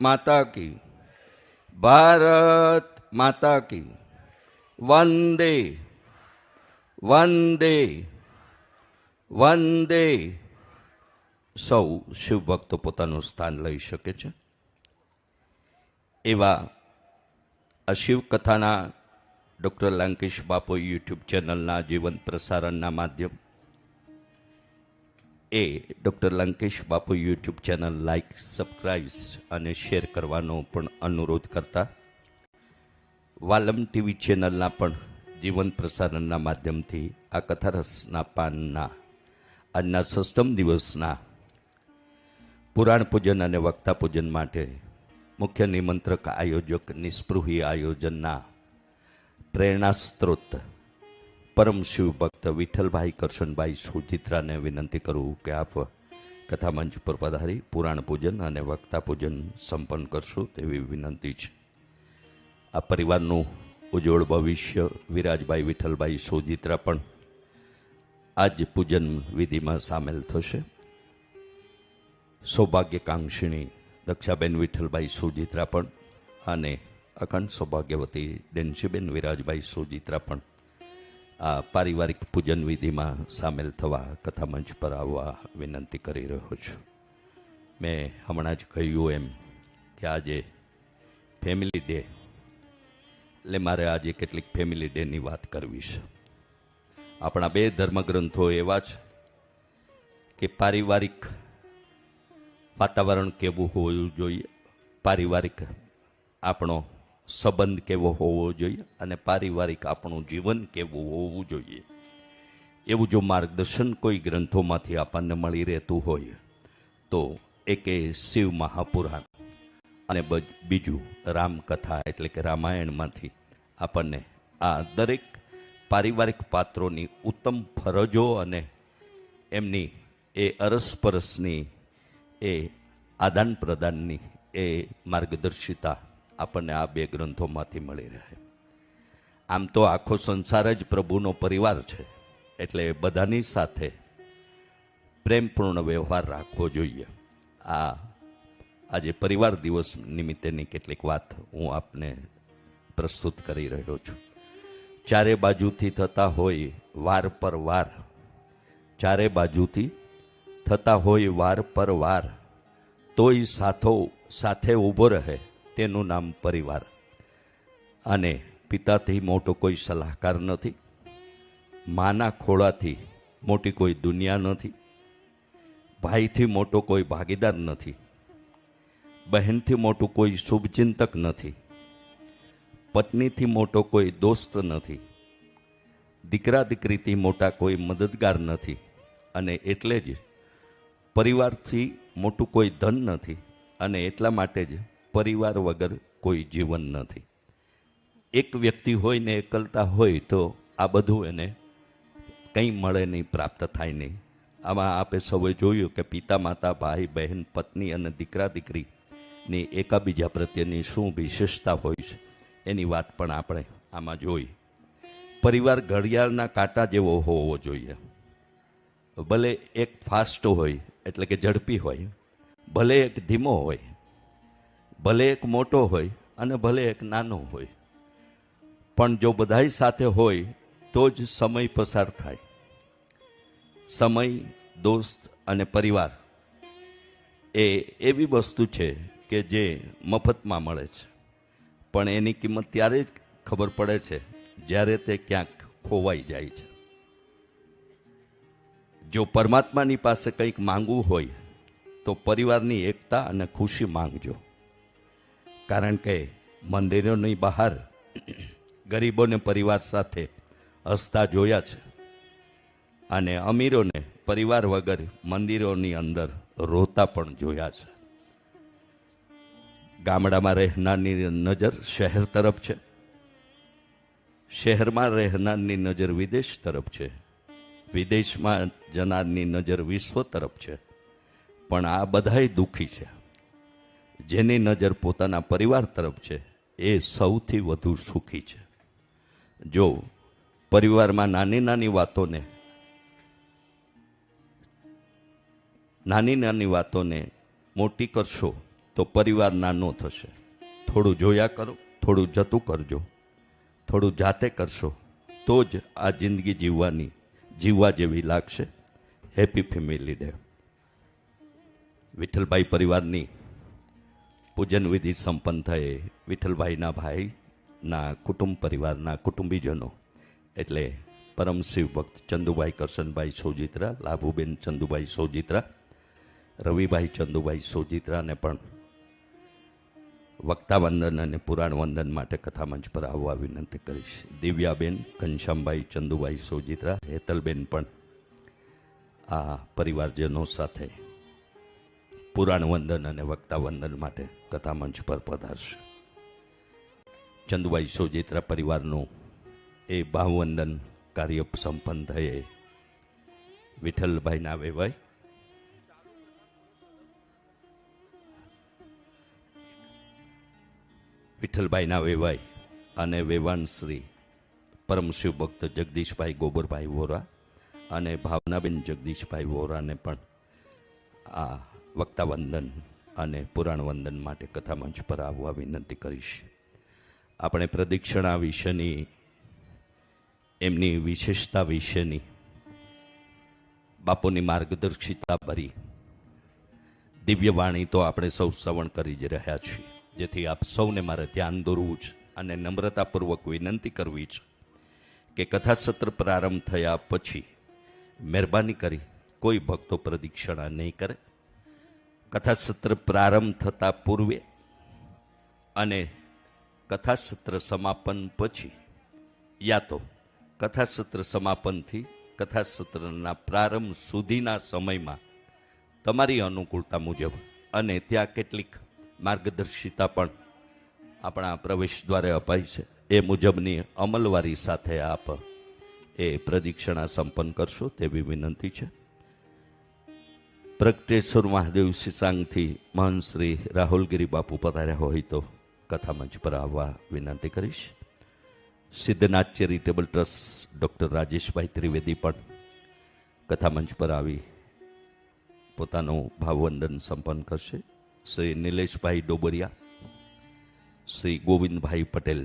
માતા કી. ભારત માતા કી. વંદે વંદે વંદે. સૌ શિવભક્તો પોતાનું સ્થાન લઈ શકે છે. એવા આ શિવકથાના ડૉક્ટર લંકેશ બાપુ યુટ્યુબ ચેનલના જીવંત પ્રસારણના માધ્યમ એ doctor Lankesh Bapu YouTube channel like subscribe અને શેર કરવાનો પણ અનુરોધ કરતા. વાલમ ટીવી ચેનલના પણ જીવન પ્રસારણના માધ્યમથી આ કથારસના પાનના આજના સષ્ટમ દિવસના પુરાણ પૂજન અને વક્તા પૂજન માટે મુખ્ય નિમંત્રક આયોજક નિસ્પૃહી આયોજનના પ્રેરણા સ્ત્રોત પરમ શિવ ભક્ત વિઠ્ઠલભાઈ કરશનભાઈ સુચિત્રાને વિનંતી કરું કે આપ કથા મંચ પર પધારી, પુરાણ પૂજન અને વક્તા પૂજન સંપન્ન કરશો તેવી વિનંતી છે. આ પરિવારનું ઉજ્જવળ ભવિષ્ય, વિરાજભાઈ વિઠ્ઠલભાઈ સુજિત્રા પણ આજ પૂજન વિધિમાં સામેલ થશે. સૌભાગ્યકાંક્ષિણી દક્ષાબેન વિઠ્ઠલભાઈ સુજિત્રા પણ અને અખંડ સૌભાગ્યવતી ડેન્સીબેન વિરાજભાઈ સુજિત્રા પણ આ પારિવારિક પૂજન વિધિમાં સામેલ થવા કથા મંચ પર આવવા વિનંતી કરી રહ્યો છું. મેં હમણાં જ કહ્યું એમ કે આજે ફેમિલી ડે એટલે મારે આજે કેટલીક ફેમિલી ડેની વાત કરવી છે. આપણા બે ધર્મગ્રંથો એવા છે કે પારિવારિક વાતાવરણ કેવું હોવું જોઈએ, પારિવારિક આપણો સંબંધ કેવો હોવો જોઈએ અને પારિવારિક આપણું જીવન કેવું હોવું જોઈએ. એવું જો માર્ગદર્શન કોઈ ગ્રંથોમાંથી આપણને મળી રહેતું હોય, તો એકે શિવ મહાપુરાણ અને બજ- રામકથા એટલે કે રામાયણમાંથી આપણને આ દરેક પારિવારિક પાત્રોની ઉત્તમ ફરજો અને એમની એ અરસપરસની એ આદાન પ્રદાનની એ માર્ગદર્શિતા આપણને આ બે ગ્રંથોમાંથી મળી રહે. આમ તો આખો સંસાર જ પ્રભુનો પરિવાર છે, એટલે બધાની સાથે પ્રેમપૂર્ણ વ્યવહાર રાખવો જોઈએ. આ આજે પરિવાર દિવસ નિમિત્તેની કેટલીક વાત હું આપને પ્રસ્તુત કરી રહ્યો છું. ચારે બાજુથી થતા હોય વાર પર વાર, ચારે બાજુથી થતા હોય વાર પર વાર, તોય સાથો, સાથે ઊભો રહે. તેનું નામ પરિવાર. અને પિતાથી મોટો કોઈ સલાહકાર નથી. માના ખોળાથી મોટી કોઈ દુનિયા નથી. ભાઈથી મોટો કોઈ ભાગીદાર નથી. બહેનથી મોટું કોઈ શુભચિંતક નથી. પત્નીથી મોટો કોઈ દોસ્ત નથી. દીકરા દીકરીથી મોટા કોઈ મદદગાર નથી. અને એટલે જ પરિવારથી મોટું કોઈ ધન નથી. અને એટલા માટે જ પરિવાર વગર કોઈ જીવન નથી. એક વ્યક્તિ હોય ને એકલતા હોય તો આ બધું એને કંઈ મળે નહીં, પ્રાપ્ત થાય નહીં. આમાં આપે સૌએ જોયું કે પિતા, માતા, ભાઈ, બહેન, પત્ની અને દીકરા દીકરીની એકાબીજા પ્રત્યેની શું વિશેષતા હોય છે, એની વાત પણ આપણે આમાં જોઈ. પરિવાર ઘડિયાળના કાંટા જેવો હોવો જોઈએ. ભલે એક ફાસ્ટ હોય, એટલે કે ઝડપી હોય. ભલે એક ધીમો હોય ભલે એક મોટો હોય અને ભલે એક નાનો હોય. પણ જો બધાય સાથે હોય, તો જ સમય પસાર થાય. સમય, દોસ્ત અને પરિવાર એ એવી વસ્તુ છે કે જે મફતમાં મળે છે. પણ એની કિંમત ત્યારે જ ખબર પડે છે જ્યારે તે ક્યાંક ખોવાઈ જાય છે. જો પરમાત્માની પાસે કંઈક માંગવું હોય, તો પરિવારની એકતા અને ખુશી માંગજો. કારણ કે મંદિરોની બહાર ગરીબોને પરિવાર સાથે હસતા જોયા છે. અને અમીરોને પરિવાર વગર મંદિરોની અંદર રોતા પણ જોયા છે. ગામડામાં રહેનારની નજર શહેર તરફ છે. શહેરમાં રહેનારની નજર વિદેશ તરફ છે. વિદેશમાં જનારની નજર વિશ્વ તરફ છે. પણ આ બધાય દુઃખી છે. જેની નજર પોતાના પરિવાર તરફ છે, એ સૌથી વધુ સુખી છે. જો પરિવારમાં નાની નાની વાતોને, નાની નાની વાતોને મોટી કરશો, તો પરિવાર નાનો થશે. થોડું જોયા કરો, થોડું જતું કરજો. થોડું જાતે કરશો, તો જ આ જિંદગી જીવવાની, જીવવા જેવી લાગશે. હેપી ફેમિલી ડે વિઠ્ઠલભાઈ પરિવારની પૂજન વિધિ સંપન્ન થયે. વિઠ્ઠલભાઈના ભાઈના કુટુંબ પરિવારના કુટુંબીજનો, એટલે પરમ શિવ ભક્ત ચંદુભાઈ કરશનભાઈ સોજિત્રા, લાભુબેન ચંદુભાઈ સોજિત્રા, રવિભાઈ ચંદુભાઈ સોજિત્રાને પણ વંદન અને પુરાણ વંદન માટે કથામંચ પર આવવા વિનંતી કરીશ. દિવ્યાબેન, ઘનશ્યામભાઈ ચંદુભાઈ સોજિત્રા, હેતલબેન પણ આ પરિવારજનો સાથે પુરાણ વંદન અને વક્તા વંદન માટે કથામંચ પર પધારશે. ચંદુભાઈ સોજેત્રા પરિવારનું એ ભાવવંદન કાર્ય સંપન્ન થયે. વિઠ્ઠલભાઈના વેવાય. વિઠ્ઠલભાઈના વેવાય અને વેવાન શ્રી પરમ શિવ ભક્ત જગદીશભાઈ ગોબરભાઈ વોરા અને ભાવનાબેન જગદીશભાઈ વોરાને પણ આ વક્તા વંદન અને પુરાણ વંદન માટે કથામંચ પર આવવા વિનંતી કરીશ. આપણે પ્રદિક્ષણા વિશેની, એમની વિશેષતા વિશેની, બાપુની માર્ગદર્શિતા ભરી દિવ્ય વાણી તો આપણે સૌ શ્રવણ કરી જ રહ્યા છીએ. જેથી આપ સૌને મારે ધ્યાન દોરવું છે અને નમ્રતાપૂર્વક વિનંતી કરવી છે કે કથા સત્ર પ્રારંભ થયા પછી મહેરબાની કરી કોઈ ભક્તો પ્રદિક્ષણા નહીં કરે. કથા સત્ર પ્રારંભ થતા પૂર્વે અને કથા સત્ર સમાપન પછી, યા તો કથા સત્ર સમાપનથી કથા સત્રના પ્રારંભ સુધીના સમયમાં તમારી અનુકૂળતા મુજબ અને ત્યાં કેટલીક માર્ગદર્શિતા પણ આપણા પ્રવેશ દ્વારે અપાઈ છે. એ મુજબની અમલવારી સાથે આપ એ પ્રદક્ષિણા સંપન્ન કરશો તેવી વિનંતી છે. પ્રગટેશ્વર મહાદેવ સિસાંગથી મહાન શ્રી રાહુલગીરી બાપુ પધાર્યા હોય તો કથામંચ પર આવવા વિનંતી કરીશ. Siddhnath charitable trust doctor Rajeshbhai Trivedi પણ કથામંચ પર આવી પોતાનું ભાવવંદન સંપન્ન કરશે. શ્રી નિલેશભાઈ ડોબરિયા, શ્રી ગોવિંદભાઈ પટેલ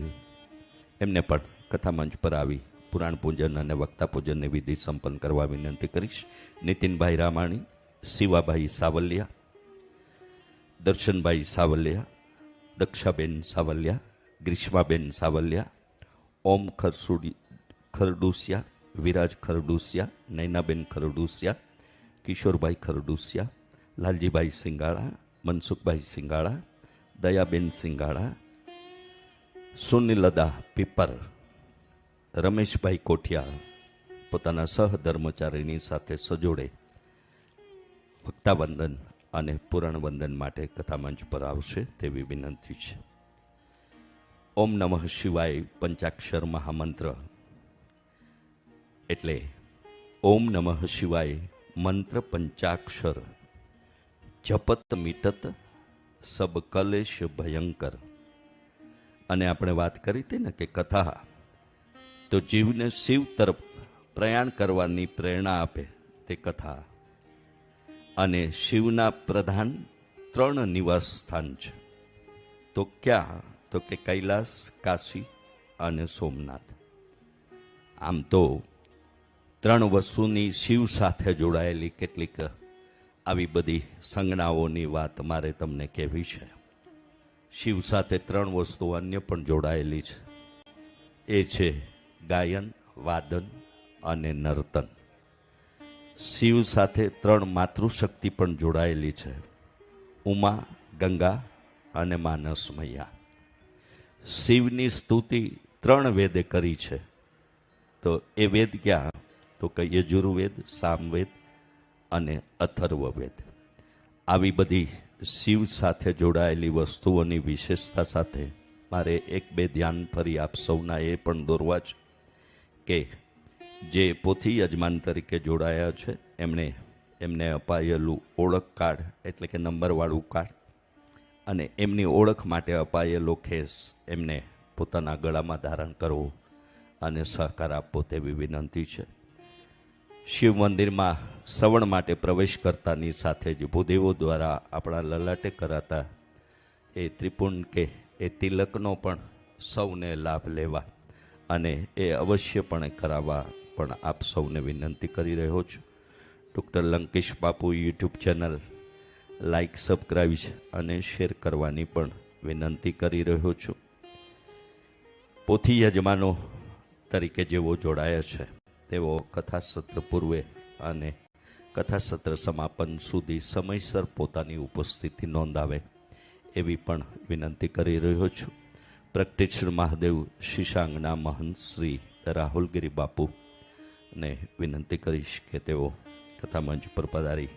એમને પણ કથામંચ પર આવી પુરાણ પૂજન અને વક્તા પૂજનની વિધિ સંપન્ન કરવા વિનંતી કરીશ. નીતિનભાઈ રામાણી શિવાભાઈ સાવલિયા, દર્શનભાઈ સાવલિયા, દક્ષાબેન સાવલિયા, ગ્રીષ્માબેન સાવલિયા, ઓમ ખરસુડી ખરડુસિયા, વિરાજ ખરડુસિયા, નૈનાબેન ખરડુસિયા, કિશોરભાઈ ખરડુસિયા, લાલજીભાઈ સિંગાળા, મનસુખભાઈ સિંગાળા, દયાબેન સિંગાળા, સુનિલદા પીપર, રમેશભાઈ કોઠિયા પોતાના સહધર્મચારીની સાથે સજોડે ભક્તા વંદન અને પુરાણ વંદન માટે કથામંચ પર આવશે તેવી વિનંતી છે. ઓમ નમઃ શિવાય પંચાક્ષર મહામંત્ર. એટલે ઓમ નમઃ શિવાય મંત્ર પંચાક્ષર. જપત મિટત સબ કલેશ ભયંકર. અને આપણે વાત કરી હતી ને કે કથા, તો જીવને શિવ તરફ પ્રયાણ કરવાની પ્રેરણા આપે તે કથા. અને શિવના પ્રધાન ત્રણ નિવાસ સ્થાન છે. તો ક્યાં? તો કે કૈલાસ, કાશી અને સોમનાથ. આમ તો ત્રણ વસ્તુની શિવ સાથે જોડાયેલી કેટલીક આવી બધી સંજ્ઞાઓની વાત મારે તમને કહેવી છે. શિવ સાથે ત્રણ વસ્તુ અન્ય પણ જોડાયેલી છે. એ છે ગાયન, વાદન અને નર્તન. શિવ સાથે ત્રણ માતૃશક્તિ પણ જોડાયેલી છે. ઉમા, ગંગા અને માનસ મૈયા શિવની સ્તુતિ ત્રણ વેદે કરી છે. તો એ વેદ ક્યાં? તો કે યજુર્વેદ, સામવેદ અને અથર્વવેદ. આવી બધી શિવ સાથે જોડાયેલી વસ્તુઓની વિશેષતા સાથે મારે એક બે ધ્યાન ફરી આપ સૌના એ પણ દોરવા છે કે જે પોથી યજમાન તરીકે જોડાયા છે, એમણે એમને અપાયેલું ઓળખ કાર્ડ, એટલે કે નંબરવાળું કાર્ડ, અને એમની ઓળખ માટે અપાયેલો ખેસ એમને પોતાના ગળામાં ધારણ કરવો અને સહકાર આપવો તેવી વિનંતી છે. શિવ મંદિરમાં શ્રવણ માટે પ્રવેશ કરતાની સાથે જ ભૂદેવો દ્વારા આપણા લલાટે કરાતા એ ત્રિપુંડ કે એ તિલકનો પણ સૌને લાભ લેવા અને એ અવશ્યપણે કરાવવા પણ આપ સૌને વિનંતી કરી રહ્યો છું. Doctor Lankesh Bapu YouTube channel like subscribe અને શેર કરવાની પણ વિનંતી કરી રહ્યો છું. પોથી યજમાનો તરીકે જેઓ જોડાયા છે તેઓ કથાસત્ર પૂર્વે અને કથાસત્ર સમાપન સુધી સમયસર પોતાની ઉપસ્થિતિ નોંધાવે એવી પણ વિનંતી કરી રહ્યો છું. પ્રગટેશ્વર મહાદેવ શિશાંગના મહંત શ્રી રાહુલગીરી બાપુ. ને વિનંતી કરીશ કે તેઓ કથામંચ પર પધારી.